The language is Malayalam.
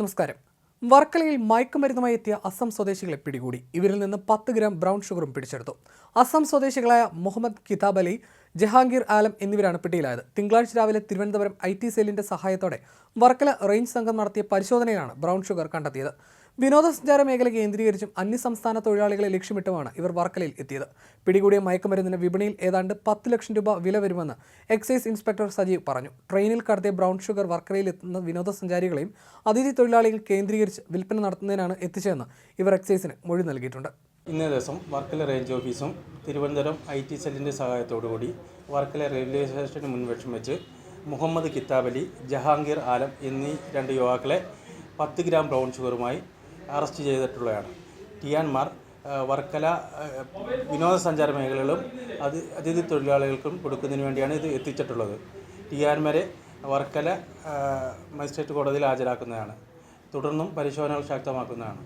നമസ്കാരം. വർക്കലയിൽ മയക്കുമരുന്നുമായി എത്തിയ അസം സ്വദേശികളെ പിടികൂടി. ഇവരിൽ നിന്ന് പത്ത് ഗ്രാം ബ്രൗൺ ഷുഗറും പിടിച്ചെടുത്തു. അസം സ്വദേശികളായ മുഹമ്മദ് കിതാബ് അലി ജഹാംഗീർ ആലം എന്നിവരാണ് പിടിയിലായത്. തിങ്കളാഴ്ച രാവിലെ തിരുവനന്തപുരം ഐ ടി സെല്ലിന്റെ സഹായത്തോടെ വർക്കല റേഞ്ച് സംഘം നടത്തിയ പരിശോധനയാണ് ബ്രൗൺ ഷുഗർ കണ്ടെത്തിയത്. വിനോദസഞ്ചാര മേഖല കേന്ദ്രീകരിച്ചും അന്യസംസ്ഥാന തൊഴിലാളികളെ ലക്ഷ്യമിട്ടുമാണ് ഇവർ വർക്കലയിൽ എത്തിയത്. പിടികൂടിയ മയക്കുമരുന്നിന് വിപണിയിൽ ഏതാണ്ട് പത്ത് ലക്ഷം രൂപ വില വരുമെന്ന് എക്സൈസ് ഇൻസ്പെക്ടർ സജീവ് പറഞ്ഞു. ട്രെയിനിൽ കടത്തിയ ബ്രൗൺ ഷുഗർ വർക്കലയിൽ എത്തുന്ന വിനോദസഞ്ചാരികളെയും അതിഥി തൊഴിലാളികൾ കേന്ദ്രീകരിച്ച് വിൽപ്പന നടത്തുന്നതിനാണ് എത്തിച്ചതെന്ന് ഇവർ എക്സൈസിന് മൊഴി നൽകിയിട്ടുണ്ട്. ഇന്നേ ദിവസം വർക്കല റേഞ്ച് ഓഫീസും തിരുവനന്തപുരം ഐ ടി സെല്ലിന്റെ സഹായത്തോടുകൂടി വർക്കല റെയിൽവേ സ്റ്റേഷന് മുൻവശം വെച്ച് മുഹമ്മദ് കിത്താബലി ജഹാംഗീർ ആലം എന്നീ രണ്ട് യുവാക്കളെ പത്ത് ഗ്രാം ബ്രൗൺ ഷുഗറുമായി അറസ്റ്റ് ചെയ്തിട്ടുള്ളതാണ് ടിയാൻമാർ വർക്കല വിനോദസഞ്ചാര മേഖലകളും അത് അതിഥി തൊഴിലാളികൾക്കും കൊടുക്കുന്നതിന് വേണ്ടിയാണ് ഇത് എത്തിച്ചിട്ടുള്ളത്. ടിയാൻമാരെ വർക്കല മജിസ്ട്രേറ്റ് കോടതിയിൽ ഹാജരാക്കുന്നതാണ്. തുടർന്നും പരിശോധനകൾ ശക്തമാക്കുന്നതാണ്.